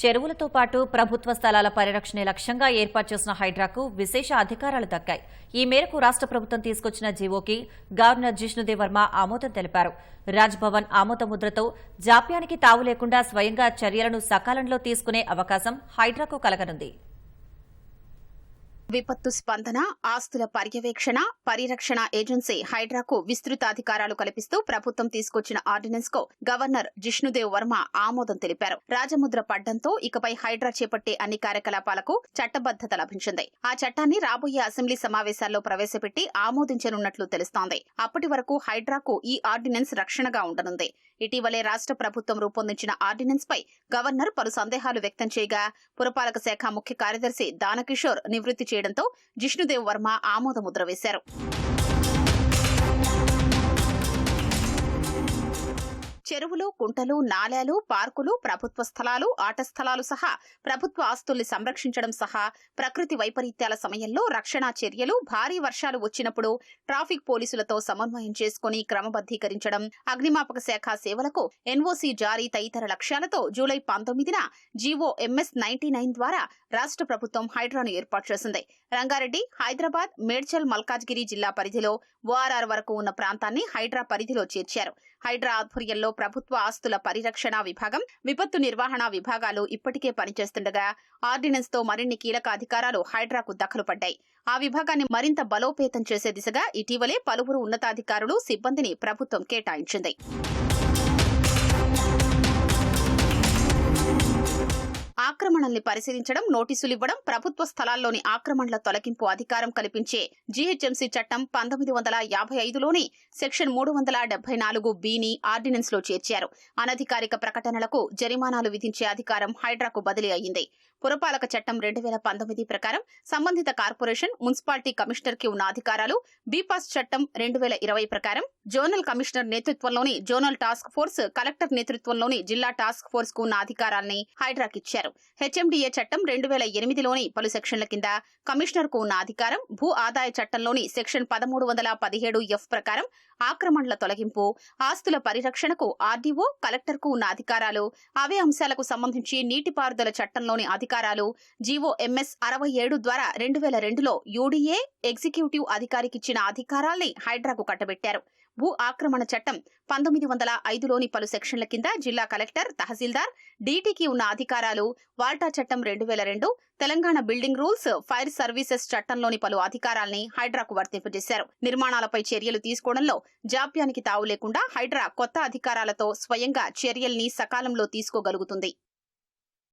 చెరువులతో పాటు ప్రభుత్వ స్థలాల పరిరక్షణే లక్ష్యంగా ఏర్పాటు చేసిన హైడ్రాకు విశేష అధికారాలు దక్కాయి. ఈ మేరకు రాష్ట్ర ప్రభుత్వం తీసుకొచ్చిన జీవోకి గవర్నర్ జిష్ణుదేవ్ వర్మ ఆమోదం తెలిపారు. రాజ్భవన్ ఆమోద ముద్రతో జాప్యానికి తావు లేకుండా స్వయంగా చర్యలను సకాలంలో తీసుకునే అవకాశం హైడ్రాకు కలగనుంది. విపత్తు స్పందన ఆస్తుల పర్యవేక్షణ పరిరక్షణ ఏజెన్సీ హైడ్రాకు విస్తృత అధికారాలు కల్పిస్తూ ప్రభుత్వం తీసుకొచ్చిన ఆర్డినెన్స్కు గవర్నర్ జిష్ణుదేవ్ వర్మ ఆమోదం తెలిపారు. రాజముద్ర పడ్డంతో ఇకపై హైడ్రా చేపట్టే అన్ని కార్యకలాపాలకు చట్టబద్దత లభించింది. ఆ చట్టాన్ని రాబోయే అసెంబ్లీ సమావేశాల్లో ప్రవేశపెట్టి ఆమోదించనున్నట్లు తెలుస్తోంది. అప్పటి వరకు హైడ్రాకు ఈ ఆర్డినెన్స్ రక్షణగా ఉండనుంది. ఇటీవలే రాష్ట్ర ప్రభుత్వం రూపొందించిన ఆర్డినెన్స్ పై గవర్నర్ పలు సందేహాలు వ్యక్తం చేయగా పురపాలక శాఖ ముఖ్య కార్యదర్శి దానకిషోర్ నివృత్తి చేయడంతో జిష్ణుదేవ్ వర్మ ఆమోద ముద్ర వేశారు. చెరువులు కుంటలు నాలాలు పార్కులు ప్రభుత్వ స్థలాలు ఆట స్థలాలు సహా ప్రభుత్వ ఆస్తుల్ని సంరక్షించడం సహా ప్రకృతి వైపరీత్యాల సమయంలో రక్షణ చర్యలు భారీ వర్షాలు వచ్చినప్పుడు ట్రాఫిక్ పోలీసులతో సమన్వయం చేసుకుని క్రమబద్దీకరించడం అగ్నిమాపక శాఖ సేవలకు ఎన్ఓసీ జారీ తదితర లక్ష్యాలతో జూలై పంతొమ్మిదిన జీవో ఎంఎస్ నైన్టీ నైన్ ద్వారా రాష్ట్ర ప్రభుత్వం హైడ్రాను ఏర్పాటు చేసింది. రంగారెడ్డి హైదరాబాద్ మేడ్చల్ మల్కాజ్గిరి జిల్లా పరిధిలో ఓఆర్ఆర్ వరకు ఉన్న ప్రాంతాన్ని హైడ్రా పరిధిలో చేర్చారు. హైడ్రా ఆధ్వర్యంలో ప్రభుత్వ ఆస్తుల పరిరక్షణ విభాగం విపత్తు నిర్వహణ విభాగాలు ఇప్పటికే పనిచేస్తుండగా ఆర్డినెన్స్తో మరిన్ని కీలక అధికారాలు హైడ్రాకు దఖలు పడ్డాయి. ఆ విభాగాన్ని మరింత బలోపేతం చేసే దిశగా ఇటీవలే పలువురు ఉన్నతాధికారులు సిబ్బందిని ప్రభుత్వం కేటాయించింది. ఆక్రమణల్ని పరిశీలించడం నోటీసులు ఇవ్వడం ప్రభుత్వ స్థలాల్లోని ఆక్రమణల తొలగింపు అధికారం కల్పించే జీహెచ్ఎంసీ చట్టం పంతొమ్మిది వందల యాభై ఐదులోని సెక్షన్ మూడు వందల డెబ్బై నాలుగు బిని ఆర్డినెన్స్లో చేర్చారు. అనధికారిక ప్రకటనలకు జరిమానాలు విధించే అధికారం హైడ్రాకు బదిలీ అయింది పురపాలక చట్టం రెండు వేల పంతొమ్మిది ప్రకారం సంబంధిత కార్పొరేషన్ మున్సిపాలిటీ కమిషనర్కి ఉన్న అధికారాలు బీపాస్ చట్టం రెండు వేల ఇరవై ప్రకారం జోనల్ కమిషనర్ నేతృత్వంలోని జోనల్ టాస్క్ ఫోర్స్ కలెక్టర్ నేతృత్వంలోని జిల్లా టాస్క్ ఫోర్స్కు ఉన్న అధికారాల్ని హైడ్రాకిచ్చారు. హెచ్ఎండిఏ చట్టం రెండు వేల ఎనిమిదిలోని పలు సెక్షన్ల కింద కమిషనర్కు ఉన్న అధికారం భూ ఆదాయ చట్టంలోని సెక్షన్ పదమూడు వందల పదిహేడు ఎఫ్ ప్రకారం ఆక్రమణల తొలగింపు ఆస్తుల పరిరక్షణకు ఆర్డీఓ కలెక్టర్కు ఉన్న అధికారాలు అవే అంశాలకు సంబంధించి నీటిపారుదల చట్టంలోని అధికారాలు జీవో ఎంఎస్ అరవై ఏడు ద్వారా రెండు వేల రెండులో యూడీఏ ఎగ్జిక్యూటివ్ అధికారికిచ్చిన అధికారాల్ని హైడ్రాకు కట్టబెట్టారు. భూ ఆక్రమణ చట్టం పంతొమ్మిది వందల ఐదులోని పలు సెక్షన్ల కింద జిల్లా కలెక్టర్ తహసీల్దార్ డీటీకి ఉన్న అధికారాలు వాల్టా చట్టం రెండు వేల రెండు Telangana building rules fire services చట్టంలోని పలు అధికారాల్ని హైడ్రాకు వర్తింపజేశారు. నిర్మాణాలపై చర్యలు తీసుకోవడంలో జాప్యానికి తావు లేకుండా హైడ్రా కొత్త అధికారాలతో స్వయంగా చర్యల్ని సకాలంలో తీసుకోగలుగుతుంది.